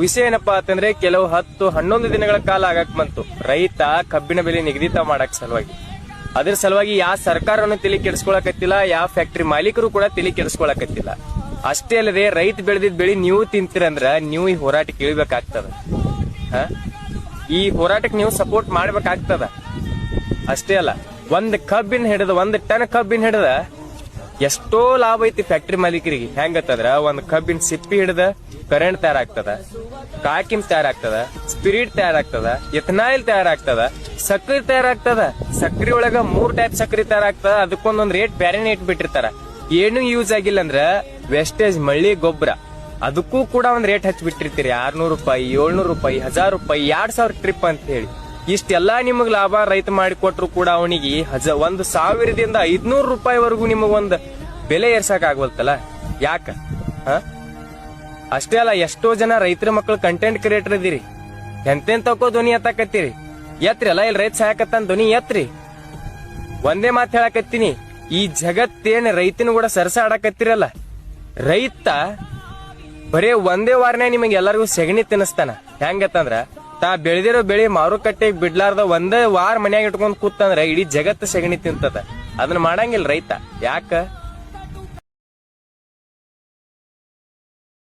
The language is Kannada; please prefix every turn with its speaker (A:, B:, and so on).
A: ವಿಷಯ ಏನಪ್ಪಾ ಅಂತಂದ್ರೆ ಕೆಲವು ಹತ್ತು ಹನ್ನೊಂದು ದಿನಗಳ ಕಾಲ ಆಗಕ್ ಬಂತು. ರೈತ ಕಬ್ಬಿನ ಬೆಲೆ ನಿಗದಿತ ಮಾಡಕ್ ಸಲುವಾಗಿ. ಅದ್ರ ಸಲುವಾಗಿ ಯಾವ ಸರ್ಕಾರವನ್ನು ತಲೆ ಕೆಡಿಸ್ಕೊಳಕತ್ತಿಲ್ಲ ಯಾವ ಫ್ಯಾಕ್ಟರಿ ಮಾಲೀಕರು ಕೂಡ ತಲೆ ಕೆಡಿಸ್ಕೊಳಕತ್ತಿಲ್ಲ. ಅಷ್ಟೇ ಅಲ್ಲದೆ ರೈತ ಬೆಳೆದಿದ್ ಬೆಳಿ ನೀವು ತಿಂತೀರಂದ್ರ ನೀವು ಈ ಹೋರಾಟ ಕೇಳಬೇಕಾಗ್ತದ? ಈ ಹೋರಾಟಕ್ಕೆ ನೀವು ಸಪೋರ್ಟ್ ಮಾಡ್ಬೇಕಾಗ್ತದ. ಅಷ್ಟೇ ಅಲ್ಲ, ಒಂದ್ ಕಬ್ಬಿನ ಹಿಡಿದ, ಒಂದ್ ಟನ್ ಕಬ್ಬಿನ ಹಿಡಿದ ಎಷ್ಟೋ ಲಾಭ ಐತಿ ಫ್ಯಾಕ್ಟರಿ ಮಾಲೀಕರಿಗೆ. ಹೆಂಗತ್ತಂದ್ರ? ಒಂದ್ ಕಬ್ಬಿನ ಸಿಪ್ಪಿ ಹಿಡ್ದ ಕರೆಂಟ್ ತಯಾರಾಗ್ತದ. ಕಾಕಿನ್ ತಯಾರಾಗ್ತದ. ಸ್ಪಿರಿಟ್ ತಯಾರಾಗ್ತದ. ಎಥನಾಯಿಲ್ ತಯಾರಾಗ್ತದ. ಸಕ್ಕರೆ ತಯಾರಾಗ್ತದ. ಸಕ್ಕರೆ ಒಳಗ ಮೂರ್ ಟೈಪ್ ಸಕ್ಕರೆ ತಯಾರಾಗ್ತದ. ಅದಕ್ಕೊಂದೊಂದ್ ರೇಟ್ ಬ್ಯಾರೆನೇ ಇಟ್ಬಿಟ್ಟಿರ್ತಾರ ಏನು ಯೂಸ್ ಆಗಿಲ್ಲ ಅಂದ್ರ ವೆಸ್ಟೇಜ್ ಮಳ್ಳಿ ಗೊಬ್ಬರ. ಅದಕ್ಕೂ ಕೂಡ ಒಂದ್ ರೇಟ್ ಹಚ್ಚಿಬಿಟ್ಟಿರ್ತೀರಿ. ಆರ್ನೂರು ರೂಪಾಯಿ, ಏಳ್ನೂರು ರೂಪಾಯಿ, ಹಜಾರ್ ರೂಪಾಯಿ, ಎರಡ್ ಸಾವಿರ ಟ್ರಿಪ್ ಅಂತ ಹೇಳಿ. ಇಷ್ಟೆಲ್ಲಾ ನಿಮಗ್ ಲಾಭ ರೈತ ಮಾಡಿಕೊಟ್ರು ಕೂಡ ಅವನಿಗೆ ಹಜ ಒಂದ್ ಸಾವಿರದಿಂದ ಐದ್ನೂರು ರೂಪಾಯಿವರೆಗೂ ನಿಮಗ್ ಒಂದ್ ಬೆಲೆ ಏರ್ಸಕ್ ಆಗ್ವಲ್ತಲ್ಲ? ಯಾಕ? ಅಷ್ಟೇ ಅಲ್ಲ, ಎಷ್ಟೋ ಜನ ರೈತರ ಮಕ್ಕಳು ಕಂಟೆಂಟ್ ಕ್ರಿಯೇಟರ್ ಇದೀರಿ. ಎಂತೆಂತಕೋ ಧ್ವನಿ ಎತ್ತಾಕತ್ತೀರಿ? ಎತ್ರಿ ಅಲ್ಲ, ಇಲ್ಲಿ ರೈತ ಸಾಯಕತ್ತಾನ ಧ್ವನಿ ಎತ್ರಿ. ಒಂದೇ ಮಾತು ಹೇಳಕತ್ತೀನಿ, ಈ ಜಗತ್ತೇನ್ ರೈತನ ಕೂಡ ಸರಸ ಆಡಕತ್ತಿರಲ್ಲ? ರೈತ ಬರೇ ಒಂದೇ ವಾರನೇ ನಿಮಗೆ ಎಲ್ಲರಿಗೂ ಸೆಗಣಿ ತಿನ್ನಿಸ್ತಾನ. ಹೆಂಗತ್ತಂದ್ರ? ತಾ ಬೆಳೆದಿರೋ ಬೆಳೆ ಮಾರುಕಟ್ಟೆಗೆ ಬಿಡ್ಲಾರ್ದ ಒಂದೇ ವಾರ ಮನ್ಯಾಗ ಇಟ್ಕೊಂಡ್ ಕೂತಂದ್ರೆ ಇಡೀ ಜಗತ್ತು ಸೆಗಣಿ ತಿಂತದ. ಅದನ್ನ ಮಾಡಂಗಿಲ್ಲ ರೈತ. ಯಾಕ?